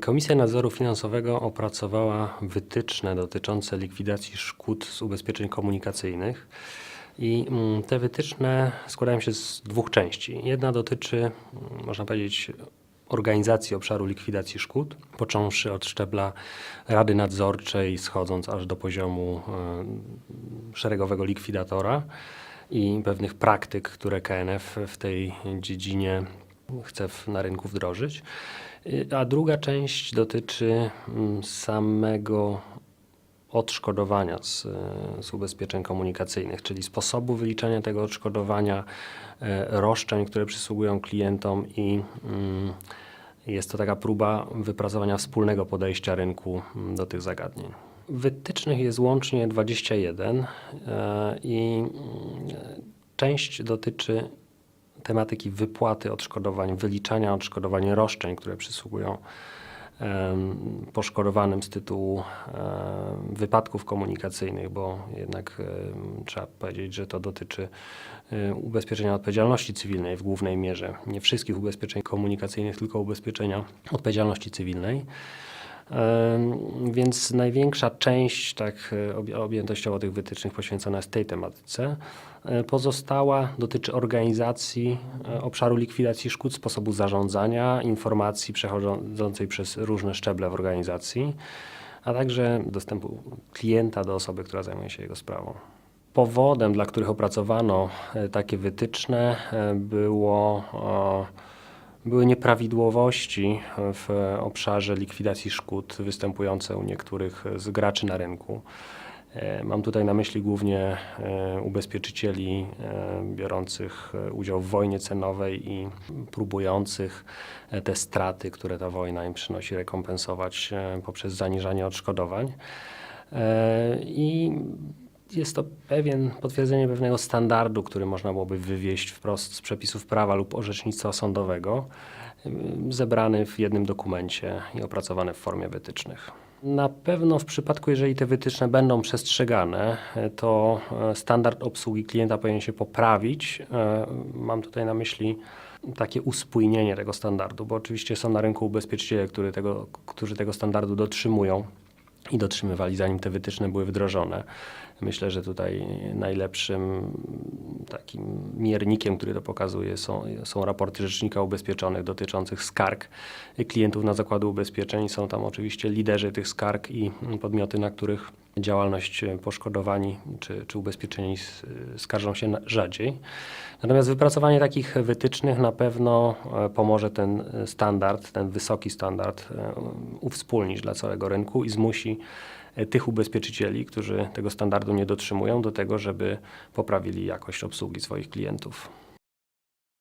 Komisja Nadzoru Finansowego opracowała wytyczne dotyczące likwidacji szkód z ubezpieczeń komunikacyjnych. I mm, te wytyczne składają się z dwóch części. Jedna dotyczy, mm, można powiedzieć, organizacji obszaru likwidacji szkód, począwszy od szczebla Rady Nadzorczej, schodząc aż do poziomu e, szeregowego likwidatora i pewnych praktyk, które KNF w tej dziedzinie chce na rynku wdrożyć. Y, A druga część dotyczy mm, samego odszkodowania z, z ubezpieczeń komunikacyjnych, czyli sposobu wyliczania tego odszkodowania, e, roszczeń, które przysługują klientom i mm, jest to taka próba wypracowania wspólnego podejścia rynku mm, do tych zagadnień. Wytycznych jest łącznie 21 e, i część dotyczy tematyki wypłaty odszkodowań, wyliczania odszkodowań roszczeń, które przysługują poszkodowanym z tytułu wypadków komunikacyjnych, bo jednak trzeba powiedzieć, że to dotyczy ubezpieczenia odpowiedzialności cywilnej w głównej mierze. Nie wszystkich ubezpieczeń komunikacyjnych, tylko ubezpieczenia odpowiedzialności cywilnej. Więc największa część tak e, objętościowo tych wytycznych poświęcona jest tej tematyce. E, Pozostała dotyczy organizacji e, obszaru likwidacji szkód, sposobu zarządzania, informacji przechodzącej przez różne szczeble w organizacji, a także dostępu klienta do osoby, która zajmuje się jego sprawą. Powodem, dla których opracowano takie wytyczne, było były nieprawidłowości w obszarze likwidacji szkód występujące u niektórych z graczy na rynku. E, Mam tutaj na myśli głównie e, ubezpieczycieli e, biorących udział w wojnie cenowej i próbujących te straty, które ta wojna im przynosi, rekompensować poprzez zaniżanie odszkodowań. I jest to pewien, potwierdzenie pewnego standardu, który można byłoby wywieźć wprost z przepisów prawa lub orzecznictwa sądowego, zebrany w jednym dokumencie i opracowany w formie wytycznych. Na pewno w przypadku, jeżeli te wytyczne będą przestrzegane, e, to e, standard obsługi klienta powinien się poprawić. E, Mam tutaj na myśli takie uspójnienie tego standardu, bo oczywiście są na rynku ubezpieczyciele, tego, którzy tego standardu dotrzymują i dotrzymywali, zanim te wytyczne były wdrożone. Myślę, że tutaj najlepszym takim miernikiem, który to pokazuje, są, są raporty Rzecznika Ubezpieczonych dotyczących skarg klientów na zakłady ubezpieczeń. Są tam oczywiście liderzy tych skarg i podmioty, na których działalność poszkodowani czy, czy ubezpieczeni skarżą się rzadziej. Natomiast wypracowanie takich wytycznych na pewno e, pomoże ten e, standard, ten wysoki standard e, uwspólnić dla całego rynku i zmusi e, tych ubezpieczycieli, którzy tego standardu nie dotrzymują, do tego, żeby poprawili jakość obsługi swoich klientów.